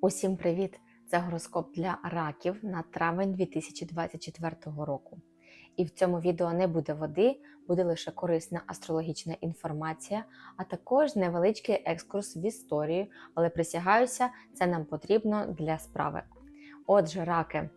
Усім привіт! Це гороскоп для раків на травень 2024 року. І в цьому відео не буде води, буде лише корисна астрологічна інформація, а також невеличкий екскурс в історію, але присягаюся, це нам потрібно для справи. Отже, раки,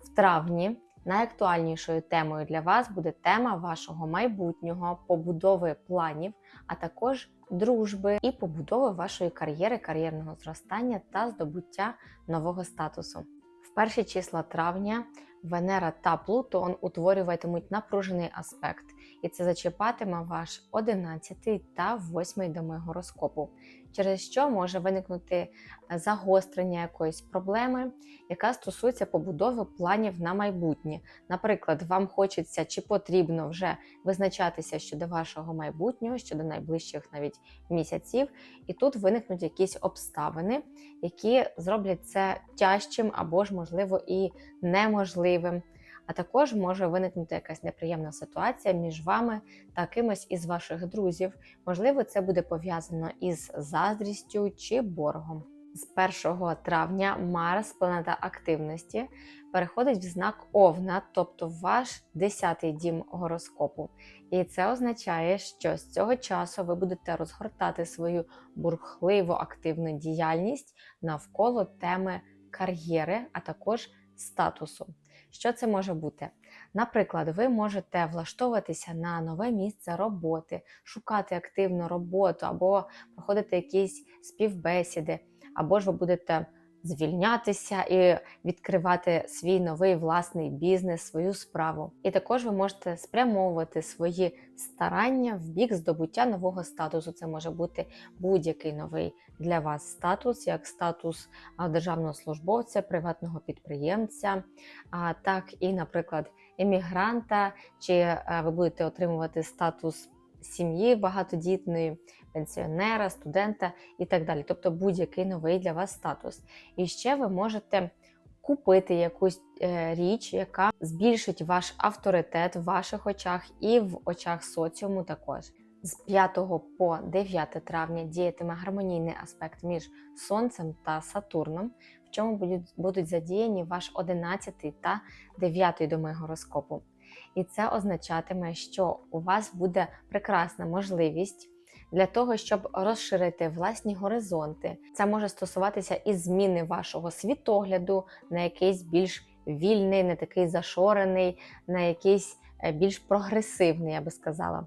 в травні найактуальнішою темою для вас буде тема вашого майбутнього, побудови планів, а також дружби і побудови вашої кар'єри, кар'єрного зростання та здобуття нового статусу. В перші числа травня Венера та Плутон утворюватимуть напружений аспект, і це зачіпатиме ваш 11 та 8 доми гороскопу, через що може виникнути загострення якоїсь проблеми, яка стосується побудови планів на майбутнє. Наприклад, вам хочеться чи потрібно вже визначатися щодо вашого майбутнього, щодо найближчих навіть місяців, і тут виникнуть якісь обставини, які зроблять це тяжчим або ж, можливо, і неможливим. А також може виникнути якась неприємна ситуація між вами та кимось із ваших друзів. Можливо, це буде пов'язано із заздрістю чи боргом. З 1 травня Марс, планета активності, переходить в знак Овна, тобто ваш 10-й дім гороскопу. І це означає, що з цього часу ви будете розгортати свою бурхливо активну діяльність навколо теми кар'єри, а також статусу. Що це може бути? Наприклад, ви можете влаштовуватися на нове місце роботи, шукати активну роботу, або проходити якісь співбесіди, або ж ви будете звільнятися і відкривати свій новий власний бізнес, свою справу. І також ви можете спрямовувати свої старання в бік здобуття нового статусу. Це може бути будь-який новий для вас статус, як статус державного службовця, приватного підприємця, так і, наприклад, емігранта, чи ви будете отримувати статус сім'ї багатодітної, пенсіонера, студента і так далі. Тобто будь-який новий для вас статус. І ще ви можете купити якусь е, річ, яка збільшить ваш авторитет в ваших очах і в очах соціуму також. З 5 по 9 травня діятиме гармонійний аспект між Сонцем та Сатурном, в чому будуть, задіяні ваш 11 та 9 доми гороскопу. І це означатиме, що у вас буде прекрасна можливість для того, щоб розширити власні горизонти. Це може стосуватися і зміни вашого світогляду на якийсь більш вільний, не такий зашорений, на якийсь е, більш прогресивний, я би сказала.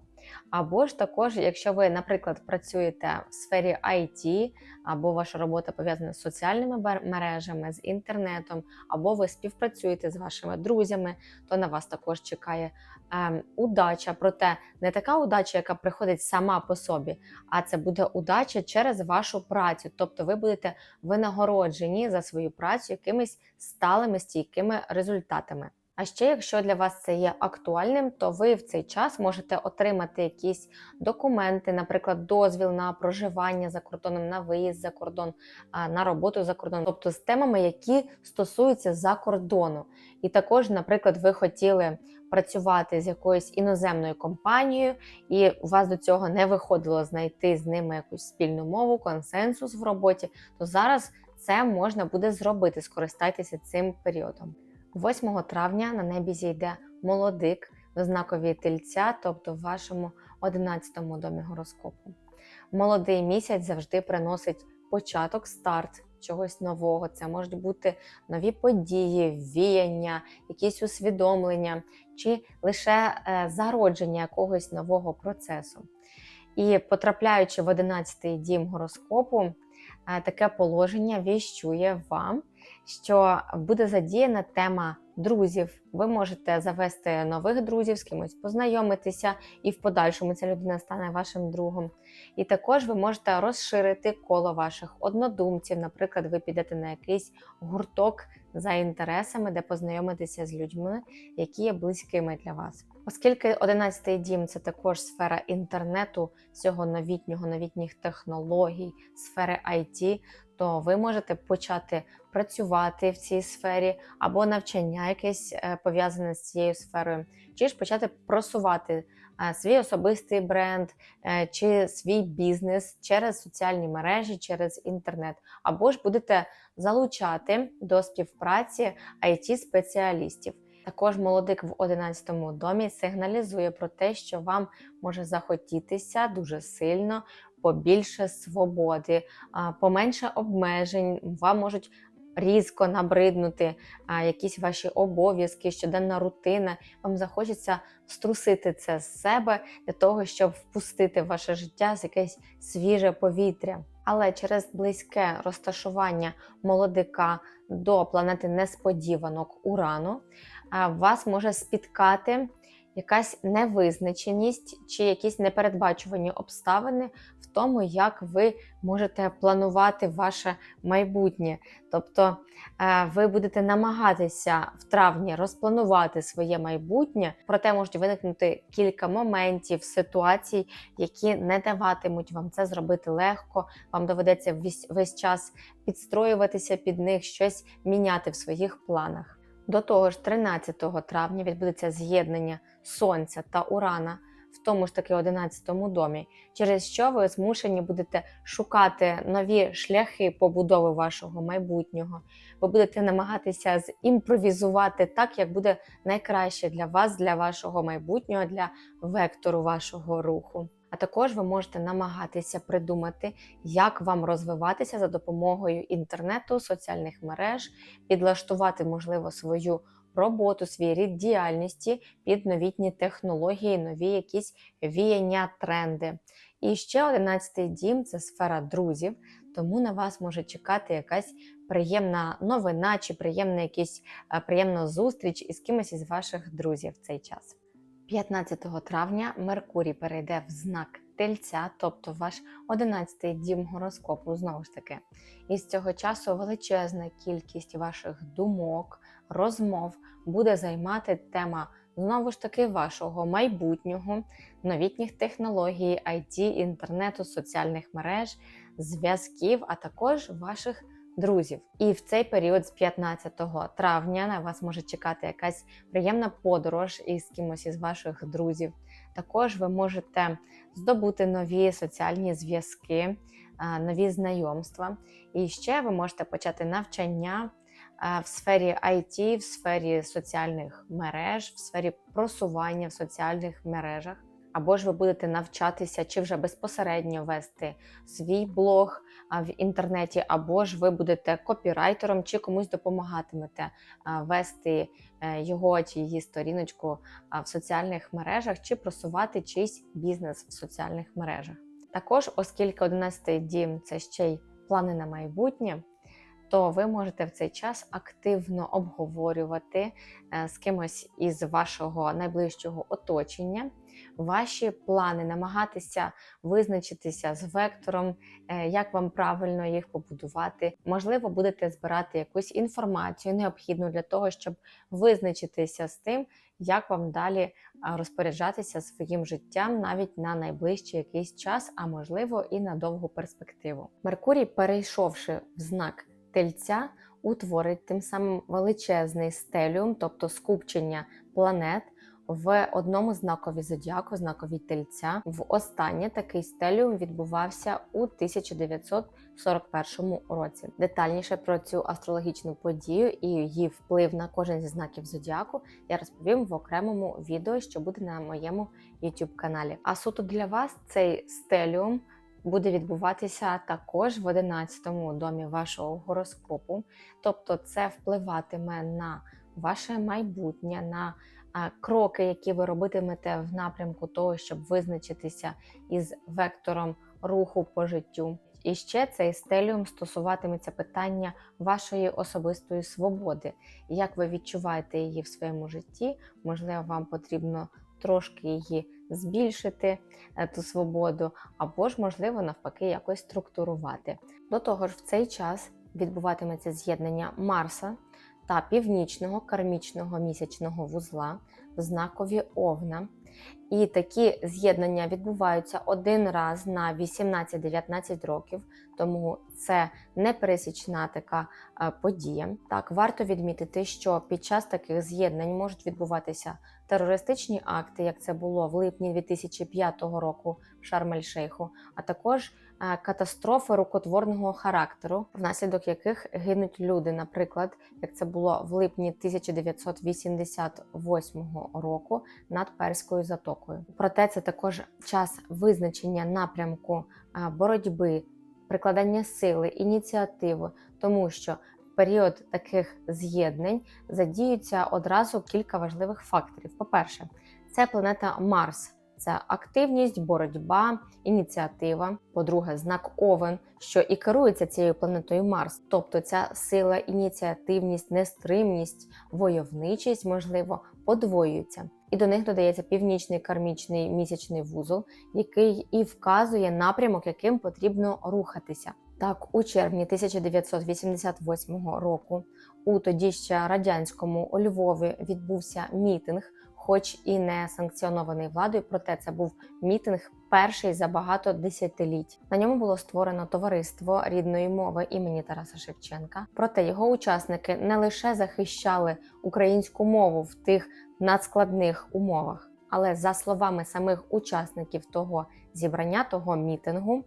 Або ж також, якщо ви, наприклад, працюєте в сфері IT, або ваша робота пов'язана з соціальними мережами, з інтернетом, або ви співпрацюєте з вашими друзями, то на вас також чекає е, удача. Проте не така удача, яка приходить сама по собі, а це буде удача через вашу працю. Тобто ви будете винагороджені за свою працю якимись сталими стійкими результатами. А ще, якщо для вас це є актуальним, то ви в цей час можете отримати якісь документи, наприклад, дозвіл на проживання за кордоном, на виїзд за кордон, на роботу за кордоном, тобто з темами, які стосуються за кордону. І також, наприклад, ви хотіли працювати з якоюсь іноземною компанією, і у вас до цього не виходило знайти з ними якусь спільну мову, консенсус в роботі, то зараз це можна буде зробити. Скористайтеся цим періодом. 8 травня на небі зійде молодик в знакові тельця, тобто в вашому 11 домі гороскопу. Молодий місяць завжди приносить початок, старт чогось нового. Це можуть бути нові події, віяння, якісь усвідомлення чи лише е, зародження якогось нового процесу. І потрапляючи в 11-й дім гороскопу, е, таке положення віщує вам що буде задіяна тема друзів. Ви можете завести нових друзів, з кимось познайомитися, і в подальшому ця людина стане вашим другом. І також ви можете розширити коло ваших однодумців. Наприклад, ви підете на якийсь гурток за інтересами, де познайомитися з людьми, які є близькими для вас. Оскільки 11-й дім це також сфера інтернету, всього новітнього, новітніх технологій, сфери IT, то ви можете почати працювати в цій сфері, або навчання якесь е, пов'язане з цією сферою, чи ж почати просувати е, свій особистий бренд е, чи свій бізнес через соціальні мережі, через інтернет, або ж будете залучати до співпраці it спеціалістів Також молодик в 11 домі сигналізує про те, що вам може захотітися дуже сильно побільше свободи, поменше обмежень, вам можуть різко набриднути якісь ваші обов'язки, щоденна рутина. Вам захочеться струсити це з себе для того, щоб впустити в ваше життя з якесь свіже повітря. Але через близьке розташування молодика до планети несподіванок Урану вас може спіткати якась невизначеність чи якісь непередбачувані обставини в тому, як ви можете планувати ваше майбутнє. Тобто е, ви будете намагатися в травні розпланувати своє майбутнє, проте можуть виникнути кілька моментів, ситуацій, які не даватимуть вам це зробити легко. Вам доведеться весь, весь час підстроюватися під них, щось міняти в своїх планах. До того ж, 13 травня відбудеться з'єднання Сонця та Урана в тому ж таки 11 домі, через що ви змушені будете шукати нові шляхи побудови вашого майбутнього. Ви будете намагатися зімпровізувати так, як буде найкраще для вас, для вашого майбутнього, для вектору вашого руху. А також ви можете намагатися придумати, як вам розвиватися за допомогою інтернету, соціальних мереж, підлаштувати, можливо, свою роботу, свій рід діяльності під новітні технології, нові якісь віяння, тренди. І ще одинадцятий дім це сфера друзів, тому на вас може чекати якась приємна новина чи приємна якісь е, приємна зустріч із кимось із ваших друзів в цей час. 15 травня Меркурій перейде в знак Тельця, тобто ваш 11-й дім гороскопу, знову ж таки. І з цього часу величезна кількість ваших думок, розмов буде займати тема знову ж таки вашого майбутнього, новітніх технологій, IT, інтернету, соціальних мереж, зв'язків, а також ваших друзів. І в цей період з 15 травня на вас може чекати якась приємна подорож із кимось із ваших друзів. Також ви можете здобути нові соціальні зв'язки, нові знайомства. І ще ви можете почати навчання в сфері IT, в сфері соціальних мереж, в сфері просування в соціальних мережах. Або ж ви будете навчатися чи вже безпосередньо вести свій блог в інтернеті, або ж ви будете копірайтером, чи комусь допомагатимете вести е, його чи її сторіночку в соціальних мережах, чи просувати чийсь бізнес в соціальних мережах. Також, оскільки 11-й дім це ще й плани на майбутнє то ви можете в цей час активно обговорювати е, з кимось із вашого найближчого оточення ваші плани, намагатися визначитися з вектором, е, як вам правильно їх побудувати. Можливо, будете збирати якусь інформацію, необхідну для того, щоб визначитися з тим, як вам далі розпоряджатися своїм життям навіть на найближчий якийсь час, а можливо і на довгу перспективу. Меркурій, перейшовши в знак тельця утворить тим самим величезний стеліум, тобто скупчення планет в одному знакові зодіаку, знакові тельця. В останнє такий стеліум відбувався у 1941 році. Детальніше про цю астрологічну подію і її вплив на кожен зі знаків зодіаку я розповім в окремому відео, що буде на моєму YouTube каналі. А суто для вас цей стеліум буде відбуватися також в 11 домі вашого гороскопу. Тобто, це впливатиме на ваше майбутнє, на кроки, які ви робитимете в напрямку того, щоб визначитися із вектором руху по життю. І ще цей стеліум стосуватиметься питання вашої особистої свободи. Як ви відчуваєте її в своєму житті? Можливо, вам потрібно трошки її збільшити е, ту свободу, або ж, можливо, навпаки, якось структурувати. До того ж, в цей час відбуватиметься з'єднання Марса та північного кармічного місячного вузла в знакові Овна. І такі з'єднання відбуваються один раз на 18-19 років, тому це непересічна така е, подія. Так, варто відмітити, що під час таких з'єднань можуть відбуватися терористичні акти, як це було в липні 2005 року в Шарм-ель-Шейху, а також катастрофи рукотворного характеру, внаслідок яких гинуть люди, наприклад, як це було в липні 1988 року над Перською затокою. Проте це також час визначення напрямку е, боротьби, прикладання сили, ініціативи, тому що період таких з'єднань задіються одразу кілька важливих факторів. По-перше, це планета Марс. Це активність, боротьба, ініціатива. По-друге, знак Овен, що і керується цією планетою Марс, тобто ця сила, ініціативність, нестримність, войовничість, можливо, подвоюються. І до них додається північний кармічний місячний вузол, який і вказує напрямок, яким потрібно рухатися. Так, у червні 1988 року у тоді ще радянському у Львові відбувся мітинг, хоч і не санкціонований владою, проте це був мітинг перший за багато десятиліть. На ньому було створено товариство рідної мови імені Тараса Шевченка. Проте його учасники не лише захищали українську мову в тих надскладних умовах, але за словами самих учасників того зібрання, того мітингу,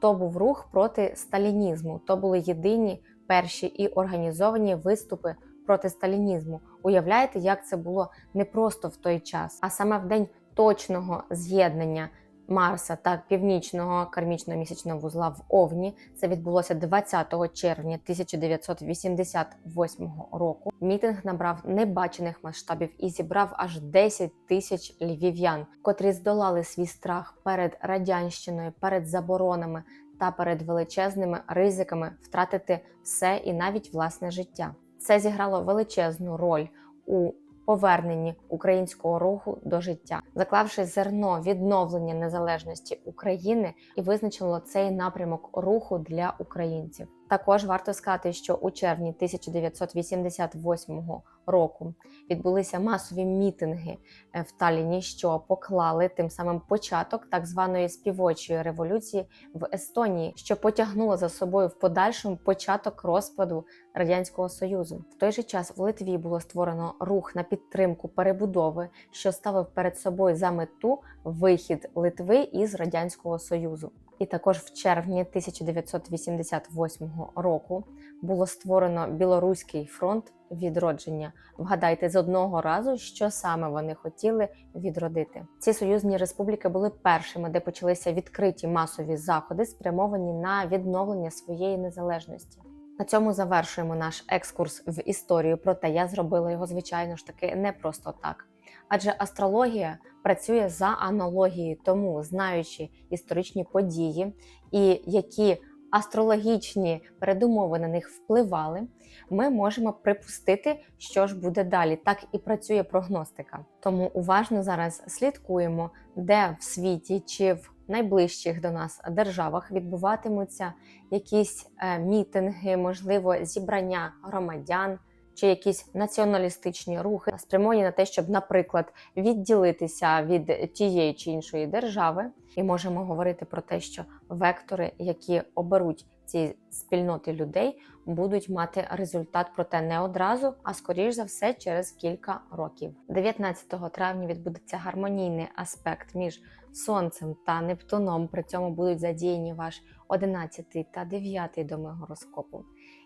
то був рух проти сталінізму. То були єдині перші і організовані виступи проти сталінізму. Уявляєте, як це було не просто в той час, а саме в день точного з'єднання Марса та північного кармічного місячного вузла в Овні. Це відбулося 20 червня 1988 року. Мітинг набрав небачених масштабів і зібрав аж 10 тисяч львів'ян, котрі здолали свій страх перед радянщиною, перед заборонами та перед величезними ризиками втратити все і навіть власне життя. Це зіграло величезну роль у поверненні українського руху до життя, заклавши зерно відновлення незалежності України і визначило цей напрямок руху для українців. Також варто сказати, що у червні 1988 року відбулися масові мітинги е, в Таліні, що поклали тим самим початок так званої співочої революції в Естонії, що потягнуло за собою в подальшому початок розпаду радянського союзу. В той же час в Литві було створено рух на підтримку перебудови, що ставив перед собою за мету вихід Литви із радянського союзу. І також в червні 1988 року було створено Білоруський фронт відродження. Вгадайте з одного разу, що саме вони хотіли відродити. Ці союзні республіки були першими, де почалися відкриті масові заходи, спрямовані на відновлення своєї незалежності. На цьому завершуємо наш екскурс в історію. Проте я зробила його, звичайно ж таки, не просто так. Адже астрологія працює за аналогією, тому знаючи історичні події і які астрологічні передумови на них впливали, ми можемо припустити, що ж буде далі. Так і працює прогностика. Тому уважно зараз слідкуємо, де в світі чи в найближчих до нас державах відбуватимуться якісь е, мітинги, можливо, зібрання громадян чи якісь націоналістичні рухи, спрямовані на те, щоб, наприклад, відділитися від тієї чи іншої держави, і можемо говорити про те, що вектори, які оберуть ці спільноти людей, будуть мати результат, проте не одразу, а скоріш за все через кілька років. 19 травня відбудеться гармонійний аспект між сонцем та Нептуном. При цьому будуть задіяні ваш 11 та 9 доми гороскопу.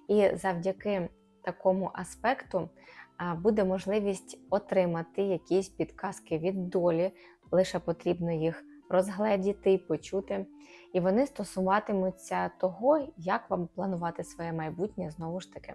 І завдяки такому аспекту буде можливість отримати якісь підказки від долі, лише потрібно їх розгледіти і почути. І вони стосуватимуться того, як вам планувати своє майбутнє знову ж таки.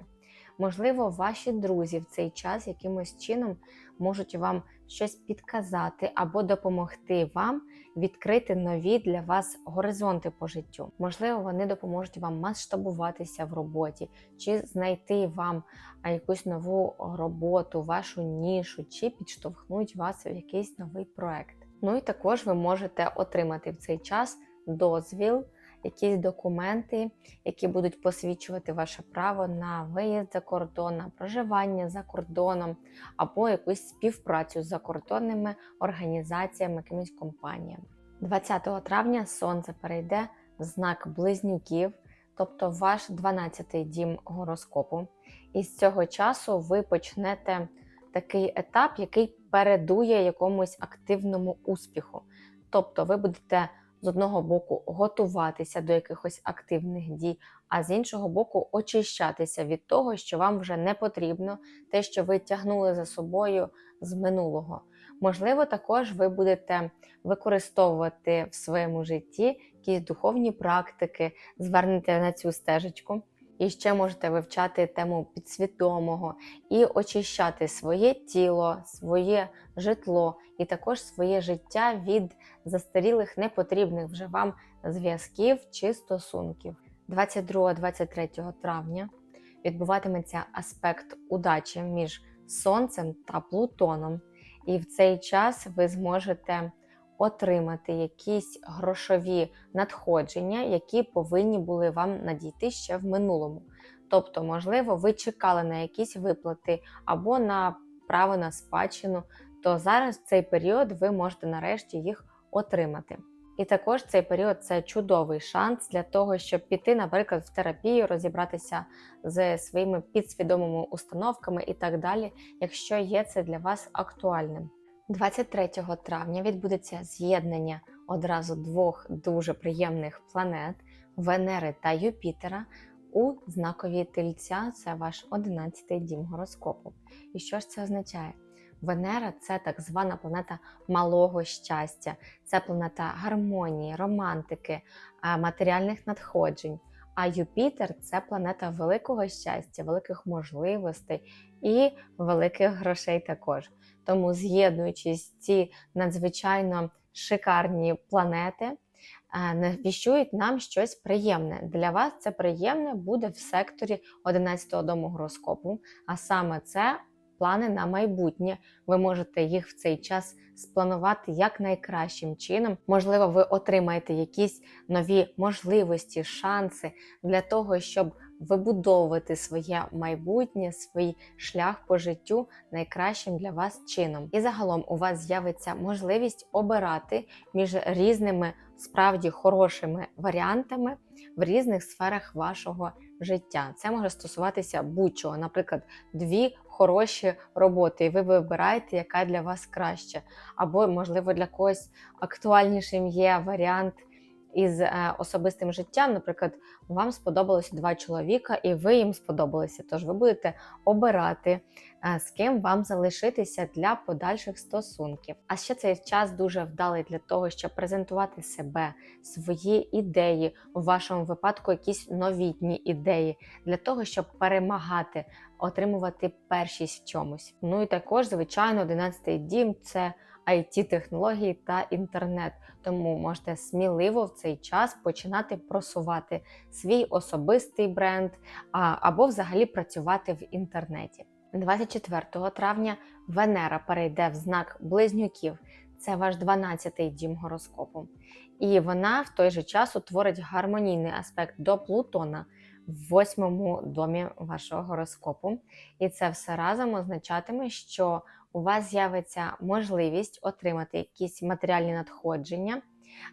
Можливо, ваші друзі в цей час якимось чином можуть вам щось підказати або допомогти вам відкрити нові для вас горизонти по життю. Можливо, вони допоможуть вам масштабуватися в роботі, чи знайти вам якусь нову роботу, вашу нішу, чи підштовхнуть вас в якийсь новий проект. Ну і також ви можете отримати в цей час дозвіл якісь документи, які будуть посвідчувати ваше право на виїзд за кордон, на проживання за кордоном, або якусь співпрацю з закордонними організаціями, якимись компаніями. 20 травня сонце перейде в знак близнюків, тобто ваш 12-й дім гороскопу. І з цього часу ви почнете такий етап, який передує якомусь активному успіху. Тобто ви будете з одного боку готуватися до якихось активних дій, а з іншого боку, очищатися від того, що вам вже не потрібно, те, що ви тягнули за собою з минулого. Можливо, також ви будете використовувати в своєму житті якісь духовні практики, звернете на цю стежечку. І ще можете вивчати тему підсвідомого і очищати своє тіло, своє житло і також своє життя від застарілих непотрібних вже вам зв'язків чи стосунків. 22-23 травня відбуватиметься аспект удачі між Сонцем та Плутоном, і в цей час ви зможете отримати якісь грошові надходження, які повинні були вам надійти ще в минулому. Тобто, можливо, ви чекали на якісь виплати або на право на спадщину, то зараз в цей період ви можете нарешті їх отримати. І також цей період це чудовий шанс для того, щоб піти, наприклад, в терапію, розібратися з своїми підсвідомими установками і так далі, якщо є це для вас актуальним. 23 травня відбудеться з'єднання одразу двох дуже приємних планет Венери та Юпітера у знакові тельця. Це ваш 11-й дім гороскопу. І що ж це означає? Венера це так звана планета малого щастя, це планета гармонії, романтики, матеріальних надходжень. А Юпітер це планета великого щастя, великих можливостей і великих грошей також. Тому, з'єднуючись ці надзвичайно шикарні планети, навіщують нам щось приємне. Для вас це приємне буде в секторі 11-го дому гороскопу, а саме це плани на майбутнє. Ви можете їх в цей час спланувати як найкращим чином. Можливо, ви отримаєте якісь нові можливості, шанси для того, щоб вибудовувати своє майбутнє, свій шлях по життю найкращим для вас чином. І загалом у вас з'явиться можливість обирати між різними справді хорошими варіантами в різних сферах вашого життя. Це може стосуватися будь-чого, наприклад, дві хороші роботи, і ви вибираєте, яка для вас краще. Або, можливо, для когось актуальнішим є варіант із е, особистим життям. Наприклад, вам сподобалося два чоловіка, і ви їм сподобалися. Тож ви будете обирати, з ким вам залишитися для подальших стосунків. А ще цей час дуже вдалий для того, щоб презентувати себе, свої ідеї, у вашому випадку якісь новітні ідеї, для того, щоб перемагати, отримувати першість в чомусь. Ну і також, звичайно, 11-й дім це it технології та інтернет. Тому можете сміливо в цей час починати просувати свій особистий бренд або взагалі працювати в інтернеті. 24 травня Венера перейде в знак близнюків. Це ваш 12-й дім гороскопу. І вона в той же час утворить гармонійний аспект до Плутона в восьмому домі вашого гороскопу. І це все разом означатиме, що у вас з'явиться можливість отримати якісь матеріальні надходження.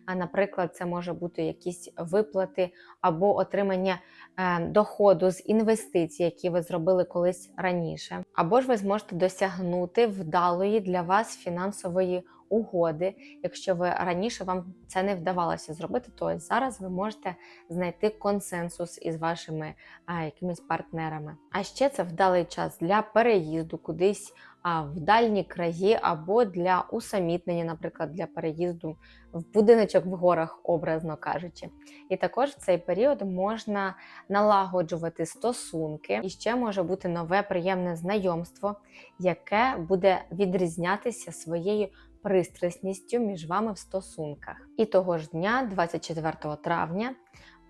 А, наприклад, це може бути якісь виплати або отримання е, доходу з інвестицій, які ви зробили колись раніше. Або ж ви зможете досягнути вдалої для вас фінансової угоди. Якщо ви раніше вам це не вдавалося зробити, то зараз ви можете знайти консенсус із вашими а, якимись партнерами. А ще це вдалий час для переїзду кудись в дальні краї, або для усамітнення, наприклад, для переїзду в будиночок в горах, образно кажучи. І також в цей період можна налагоджувати стосунки, і ще може бути нове приємне знайомство, яке буде відрізнятися своєю пристрасністю між вами в стосунках. І того ж дня, 24 травня,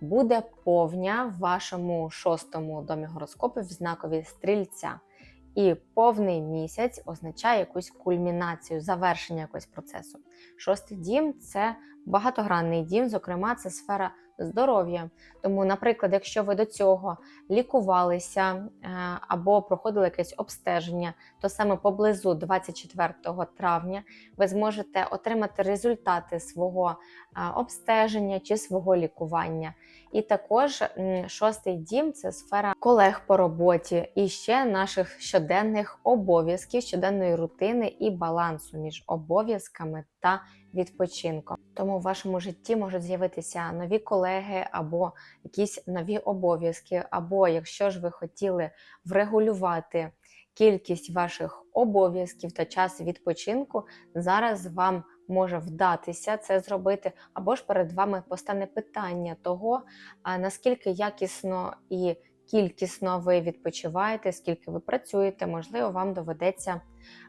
буде повня в вашому шостому домі гороскопу в знакові стрільця. І повний місяць означає якусь кульмінацію, завершення якогось процесу. Шостий дім це багатогранний дім, зокрема, це сфера здоров'я. Тому, наприклад, якщо ви до цього лікувалися е, або проходили якесь обстеження, то саме поблизу 24 травня ви зможете отримати результати свого е, обстеження чи свого лікування. І також шостий дім це сфера колег по роботі і ще наших щоденних обов'язків, щоденної рутини і балансу між обов'язками та відпочинком. Тому в вашому житті можуть з'явитися нові колеги або якісь нові обов'язки, або якщо ж ви хотіли врегулювати кількість ваших обов'язків та час відпочинку, зараз вам може вдатися це зробити, або ж перед вами постане питання того, наскільки якісно і кількісно ви відпочиваєте, скільки ви працюєте, можливо, вам доведеться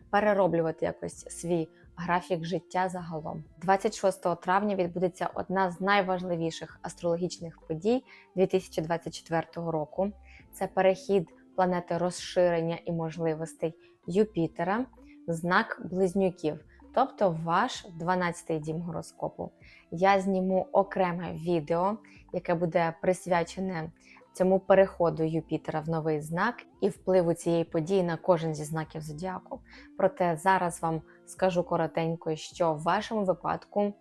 перероблювати якось свій графік життя загалом. 26 травня відбудеться одна з найважливіших астрологічних подій 2024 року. Це перехід планети розширення і можливостей Юпітера знак близнюків, тобто ваш 12-й дім гороскопу. Я зніму окреме відео, яке буде присвячене цьому переходу Юпітера в новий знак і впливу цієї події на кожен зі знаків зодіаку. Проте зараз вам скажу коротенько, що в вашому випадку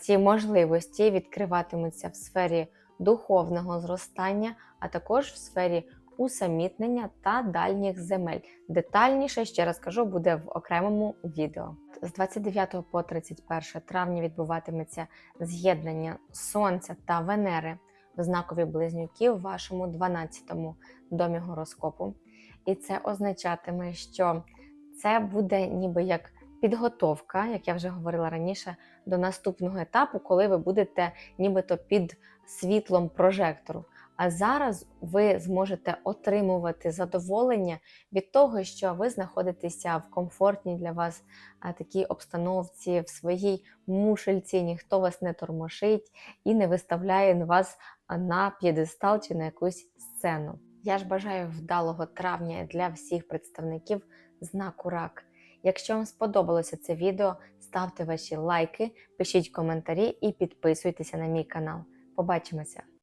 ці можливості відкриватимуться в сфері духовного зростання, а також в сфері усамітнення та дальніх земель. Детальніше, ще раз кажу, буде в окремому відео. З 29 по 31 травня відбуватиметься з'єднання Сонця та Венери в знакові близнюки в вашому 12-му домі гороскопу. І це означатиме, що це буде ніби як підготовка, як я вже говорила раніше, до наступного етапу, коли ви будете нібито під світлом прожектору. А зараз ви зможете отримувати задоволення від того, що ви знаходитеся в комфортній для вас такій обстановці, в своїй мушельці, ніхто вас не тормошить і не виставляє вас на п'єдестал чи на якусь сцену. Я ж бажаю вдалого травня для всіх представників знаку рак. Якщо вам сподобалося це відео, ставте ваші лайки, пишіть коментарі і підписуйтеся на мій канал. Побачимося!